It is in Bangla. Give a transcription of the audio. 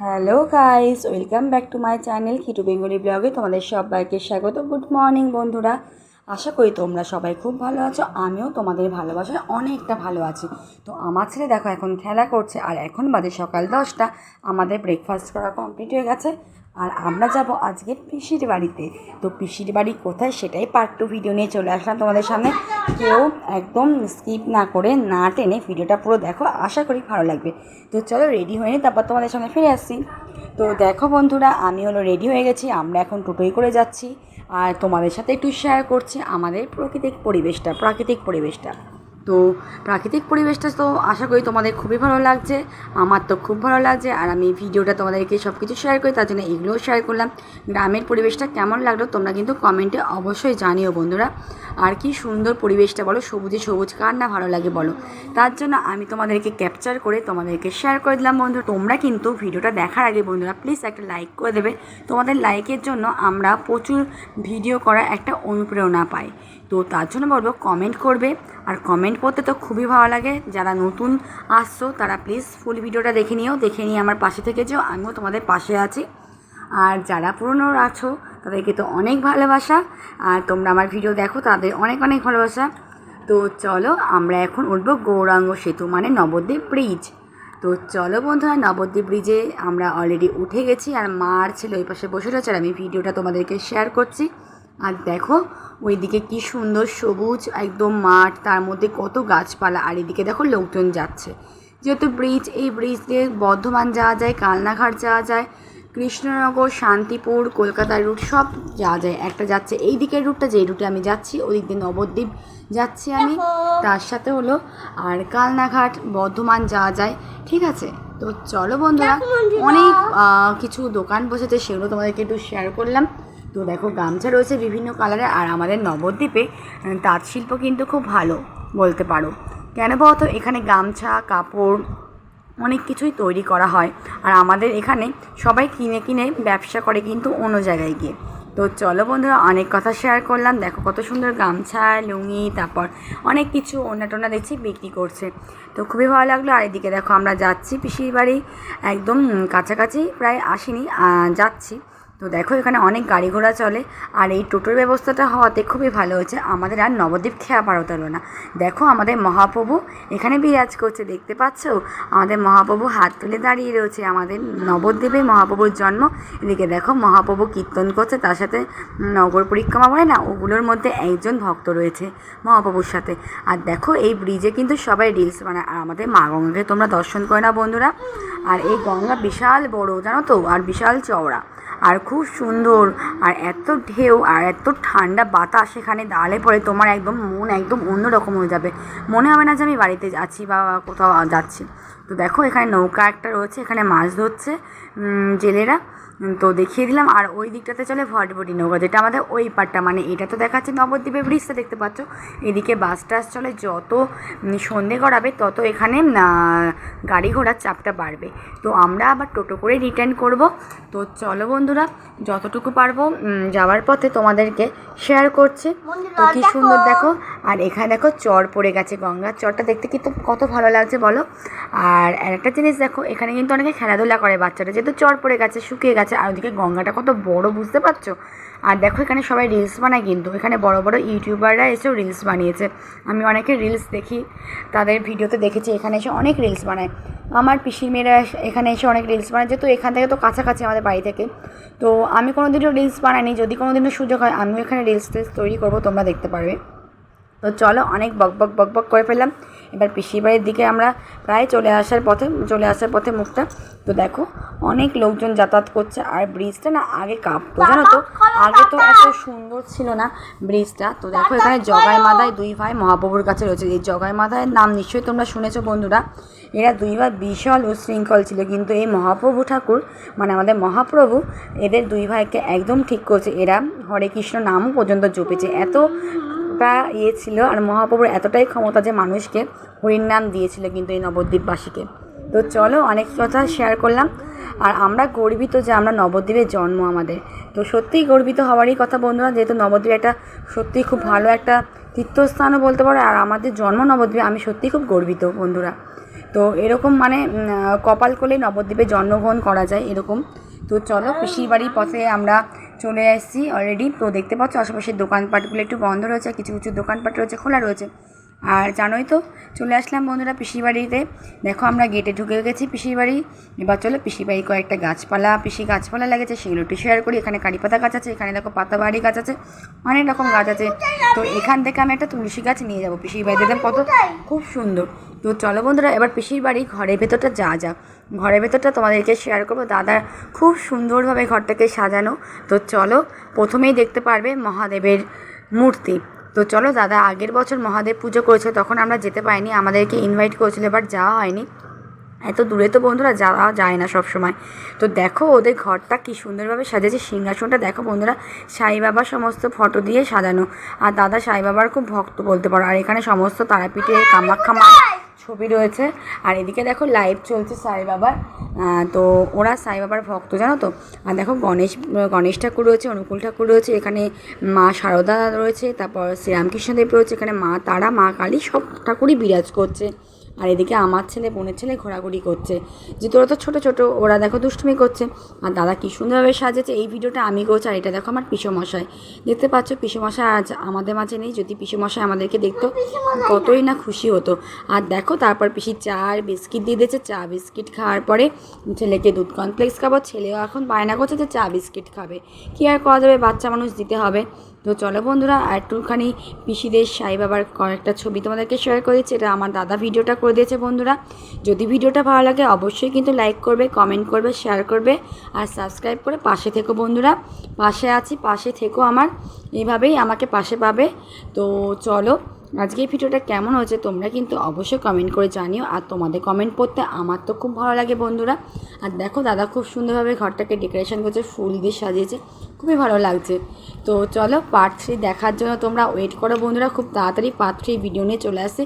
Hello guys, welcome back to my channel Kitu Bengali ব্লগে তোমাদের সবাইকে স্বাগত। গুড মর্নিং বন্ধুরা, আশা করি তোমরা সবাই খুব ভালো আছো, আমিও তোমাদের ভালোবাসায় অনেকটা ভালো আছি। তো আমার ছেলে দেখো এখন খেলা করছে, আর এখন বাদে সকাল দশটা, আমাদের ব্রেকফাস্ট করা কমপ্লিট হয়ে গেছে। আর আমরা যাব আজকে পিসির বাড়িতে। তো পিসির বাড়ি কোথায় সেটাই পার্ট টু ভিডিও নিয়ে চলে আসলাম তোমাদের সামনে। কেউ একদম স্কিপ না করে না টেনে ভিডিওটা পুরো দেখো, আশা করি ভালো লাগবে। তো চলো রেডি হয়ে তারপর তোমাদের সামনে ফিরে আসছি। তো দেখো বন্ধুরা, আমি হলো রেডি হয়ে গেছি, আমরা এখন টোটোই করে যাচ্ছি। আর তোমাদের সাথে একটু শেয়ার করছি আমাদের প্রাকৃতিক পরিবেশটা প্রাকৃতিক পরিবেশটা। তো প্রাকৃতিক পরিবেশটা তো আশা করি তোমাদের খুবই ভালো লাগছে, আমার তো খুব ভালো লাগছে, আর আমি ভিডিওটা তোমাদেরকে সব কিছু শেয়ার করি, তার জন্য এগুলোও শেয়ার করলাম। গ্রামের পরিবেশটা কেমন লাগল তোমরা কিন্তু কমেন্টে অবশ্যই জানিও বন্ধুরা। আর কি সুন্দর পরিবেশটা বলো, সবুজে সবুজ, কার না ভালো লাগে বলো। তার জন্য আমি তোমাদেরকে ক্যাপচার করে তোমাদেরকে শেয়ার করে দিলাম বন্ধু। তোমরা কিন্তু ভিডিওটা দেখার আগে বন্ধুরা প্লিজ একটা লাইক করে দেবে। তোমাদের লাইকের জন্য আমরা প্রচুর ভিডিও করার একটা অনুপ্রেরণা পাই। তো তার জন্য বলব কমেন্ট করবে। আর কমেন্ট করতে তো খুবই ভালো লাগে। যারা নতুন আসছো, তারা প্লিজ ফুল ভিডিওটা দেখে নিও, দেখে নিয়ে আমার পাশে থেকে যেও, আমিও তোমাদের পাশে আছি। আর যারা পুরনো আছো, তাদেরকে তো অনেক ভালোবাসা। আর তোমরা আমার ভিডিও দেখো, তাদের অনেক অনেক ভালোবাসা। তো চলো, আমরা এখন উঠবো গৌরাঙ্গ সেতু মানে নবদ্বীপ ব্রিজ তো চলো বন্ধুরা, নবদ্বীপ ব্রিজে আমরা অলরেডি উঠে গেছি, আর মার ছেলে ওই পাশে বসে রয়েছে, আর আমি ভিডিওটা তোমাদেরকে শেয়ার করছি। আর দেখো ওইদিকে কি সুন্দর সবুজ একদম মাঠ তার মধ্যে কত গাছপালা আর এদিকে দেখো লোকজন যাচ্ছে। যেহেতু ব্রিজ এই ব্রিজ দিয়ে বর্ধমান যাওয়া যায় কালনাঘাট যাওয়া যায় কৃষ্ণনগর শান্তিপুর কলকাতার রুট সব যাওয়া যায়। একটা যাচ্ছে এই দিকের রুটটা যেই রুটে আমি যাচ্ছি ওদিক দিয়ে নবদ্বীপ যাচ্ছি আমি। তার সাথে হলো আর কালনাঘাট বর্ধমান যাওয়া যায় ঠিক আছে? তো চলো বন্ধুরা অনেক কিছু দোকান বসেছে সেগুলো তোমাদেরকে একটু শেয়ার করলাম। তো দেখো, গামছা রয়েছে বিভিন্ন কালারের আর আমাদের নবদ্বীপে তাঁত শিল্প কিন্তু খুব ভালো বলতে পারো। কেন বলতো এখানে গামছা, কাপড় অনেক কিছুই তৈরি করা হয় আর আমাদের এখানে সবাই কিনে কিনে ব্যবসা করে কিন্তু অন্য জায়গায় গিয়ে। তো চলো বন্ধুরা, অনেক কথা শেয়ার করলাম। দেখো, কত সুন্দর গামছা, লুঙ্গি, তারপর অনেক কিছু ওনা টোনা দেখছি বিক্রি করছে। তো খুবই ভালো লাগল। আর এদিকে দেখো, আমরা যাচ্ছি পিসির বাড়ি। একদম কাছাকাছি, প্রায় আসিনি যাচ্ছি। তো দেখো, এখানে অনেক গাড়ি ঘোড়া চলে, আর এই টোটোর ব্যবস্থাটা হওয়াতে খুবই ভালো হয়েছে। আমাদের আর নবদ্বীপ খেয়া পারত না। দেখো, আমাদের মহাপ্রভু এখানে বিরাজ করছে, দেখতে পাচ্ছ? আমাদের মহাপ্রভু হাত তুলে দাঁড়িয়ে রয়েছে, আমাদের নবদ্বীপে মহাপ্রভুর জন্ম। এদিকে দেখো, মহাপ্রভু কীর্তন করছে, তার সাথে নগর পরিক্রমা বলে না, ওগুলোর মধ্যে একজন ভক্ত রয়েছে মহাপ্রভুর সাথে। আর দেখো, এই ব্রিজে কিন্তু সবাই রিলস বানায়, আর আমাদের মা গঙ্গাকে তোমরা দর্শন করে না বন্ধুরা। আর এই গঙ্গা বিশাল বড়, জানো তো? আর বিশাল চওড়া। আর খুব সুন্দর। আর এত ঢেউ আর এত ঠান্ডা বাতাস এখানে দাঁড়ালে পরে তোমার একদম মন একদম অন্যরকম হয়ে যাবে। মনে হবে না যে আমি বাড়িতে যাচ্ছি বা কোথাও যাচ্ছি। তো দেখো এখানে নৌকা একটা রয়েছে এখানে মাছ ধরছে জেলেরা। তো দেখিয়ে দিলাম আর ওই দিকটাতে চলে ভটভটি নৌকা যেটা আমাদের ওই পাটটা মানে এটা তো দেখাচ্ছে নবদ্বীপে ব্রিজটা দেখতে পাচ্ছ। এদিকে বাস টাস চলে যত সন্ধে গড়াবে তত এখানে গাড়ি ঘোড়ার চাপটা বাড়বে। তো আমরা আবার টোটো করে রিটার্ন করব। তো চলো বন্ধুরা যতটুকু পারব যাওয়ার পথে তোমাদেরকে শেয়ার করছি। তো কি সুন্দর দেখো। আর এখানে দেখো চর পড়ে গেছে গঙ্গার চরটা দেখতে কিন্তু কত ভালো লাগছে বলো। আর একটা জিনিস দেখো, এখানে কিন্তু অনেকে খেলাধুলা করে বাচ্চারা। যেহেতু চর পড়ে গেছে, শুকিয়ে গেছে, আর ওদিকে গঙ্গাটা কত বড় বুঝতে পারছ? আর দেখো এখানে সবাই রিলস বানায় কিন্তু। এখানে বড় বড় ইউটিউবাররা এসেও রিলস বানিয়েছে। আমি অনেকে রিলস দেখি, তাদের ভিডিওতে দেখেছি, এখানে এসে অনেক রিলস বানায়। আমার পিসির মেয়েরা এখানে এসে অনেক রিলস বানায়। যেহেতু এখান থেকে তো কাছাকাছি আমাদের বাড়ি থেকে, তো আমি কোনো দিনও রিলস বানাইনি। যদি কোনো দিনও সুযোগ হয়, আমিও এখানে রিলস টিলস তৈরি করব, তোমরা দেখতে পারবে। তো চলো অনেক বক বক বক বক করে ফেললাম। এবার পিসির বাড়ির দিকে আমরা প্রায় চলে আসার পথে চলে আসার পথে মুখটা। তো দেখো অনেক লোকজন যাতায়াত করছে আর ব্রিজটা না আগে কাঁপতো জানো তো? আগে তো এত সুন্দর ছিল না ব্রিজটা তো দেখো এখানে জগাই মাদায় দুই ভাই মহাপ্রভুর কাছে রয়েছে। এই জগাই মাদায়ের নাম নিশ্চয়ই তোমরা শুনেছো বন্ধুরা। এরা দুই ভাই বিশাল উশৃঙ্খল ছিল কিন্তু এই মহাপ্রভু ঠাকুর মানে আমাদের মহাপ্রভু এদের দুই ভাইকে একদম ঠিক করছে। এরা হরে কৃষ্ণ নামও পর্যন্ত জপেছে। এত টা ইয়ে ছিল আর মহাপ্রভুর এতটাই ক্ষমতা যে মানুষকে হরির নাম দিয়েছিল কিন্তু এই নবদ্বীপবাসীকে। তো চলো অনেক কথা শেয়ার করলাম। আর আমরা গর্বিত যে আমরা নবদ্বীপের জন্ম আমাদের। তো সত্যিই গর্বিত হওয়ারই কথা বন্ধুরা, যেহেতু নবদ্বীপ একটা সত্যিই খুব ভালো একটা তীর্থস্থানও বলতে পারো, আর আমাদের জন্ম নবদ্বীপে আমি সত্যিই খুব গর্বিত বন্ধুরা। তো এরকম মানে কপাল করলে নবদ্বীপে জন্মগ্রহণ করা যায় এরকম। তো চলো পিসির বাড়ির পথে আমরা চলে আসছি অলরেডি তো দেখতে পাচ্ছ, আশেপাশের দোকানপাটগুলো একটু বন্ধ রয়েছে কিছু কিছু দোকানপাট রয়েছে, খোলা রয়েছে। আর জানোই তো, চলে আসলাম বন্ধুরা পিসির বাড়িতে। দেখো আমরা গেটে ঢুকে গেছি পিসির বাড়ি। এবার চলো পিসির বাড়ি কয়েকটা গাছপালা, পিসি গাছপালা লেগেছে সেগুলো একটু শেয়ার করি। এখানে কারিপাতা গাছ আছে, এখানে দেখো পাতাবাহারি গাছ আছে, অনেক রকম গাছ আছে। তো এখান থেকে আমি একটা তুলসী গাছ নিয়ে যাব পিসির বাড়িতে। দেখলাম কত খুব সুন্দর। তো চলো বন্ধুরা, এবার পিসির বাড়ি ঘরের ভেতরটা যা যা। ঘরের ভেতরটা তোমাদেরকে শেয়ার করব। দাদা খুব সুন্দরভাবে ঘরটাকে সাজানো। তো চলো প্রথমেই দেখতে পারবে মহাদেবের মূর্তি। তো চলো দাদা, আগের বছর মহাদেব পুজো করেছিল তখন আমরা যেতে পাইনি আমাদেরকে ইনভাইট করেছিল বাট যাওয়া হয়নি। এত দূরে তো বন্ধুরা যাওয়া যায় না সব সময় তো দেখো ওদের ঘরটা কী সুন্দরভাবে সাজিয়েছে সিংহাসনটা দেখো বন্ধুরা সাই বাবার সমস্ত ফটো দিয়ে সাজানো। আর দাদা সাই বাবার খুব ভক্ত বলতে পারো, আর এখানে সমস্ত তারাপীঠের কামাখ্যা মা ছবি রয়েছে। আর এদিকে দেখো লাইভ চলছে সাই বাবার। তো ওরা সাই বাবার ভক্ত, জানো তো? আর দেখো গণেশ গণেশ ঠাকুর রয়েছে, অনুকূল ঠাকুর রয়েছে, এখানে মা শারদা রয়েছে, তারপর শ্রীরামকৃষ্ণদেব রয়েছে, এখানে মা তারা, মা কালী সব ঠাকুরই বিরাজ করছে। আর এদিকে আমার ছেলে, বোনের ছেলে ঘোরাঘুরি করছে। যেহেতু ওরা তো ছোটো ছোটো, ওরা দেখো দুষ্টুমি করছে। আর দাদা কী সুন্দরভাবে সাজেছে, এই ভিডিওটা আমি করছি আর এটা দেখো আমার পিসোমশাই। দেখতে পাচ্ছ, পিসোমশাই আজ আমাদের মাঝে নেই, যদি পিসোমশাই আমাদেরকে দেখতো, কতই না খুশি হতো। আর দেখো, তারপর পিসি চা আর বিস্কিট দিয়ে দিয়েছে, চা বিস্কিট খাওয়ার পরে ছেলেকে দুধ কমপ্লেক্স খাব। ছেলেও এখন বায়না করছে যে চা বিস্কিট খাবে। কী আর করা যাবে? বাচ্চা মানুষ দিতে হবে। তো চলো বন্ধুরা আর একটুখানি পিসিদের সাই বাবার কয়েকটা ছবি তোমাদেরকে শেয়ার করেছি, এটা আমার দাদা ভিডিওটা করে দিয়েছে বন্ধুরা। যদি ভিডিওটা ভালো লাগে, অবশ্যই কিন্তু লাইক করবে কমেন্ট করবে শেয়ার করবে, আর সাবস্ক্রাইব করে পাশে থেকো বন্ধুরা। পাশে আছি, পাশে থেকো আমার, এইভাবেই আমাকে পাশে পাবে। তো চলো আজকে এই ভিডিওটা কেমন হয়েছে তোমরা কিন্তু অবশ্যই কমেন্ট করে জানিও আর তোমাদের কমেন্ট পড়তে আমার তো খুব ভালো লাগে বন্ধুরা। আর দেখো দাদা খুব সুন্দরভাবে ঘরটাকে ডেকোরেশন করছে, ফুল দিয়ে সাজিয়েছে, খুবই ভালো লাগছে। তো চলো পার্ট থ্রি দেখার জন্য তোমরা ওয়েট করো বন্ধুরা, খুব তাড়াতাড়ি পার্ট থ্রি ভিডিও নিয়ে চলে আসে।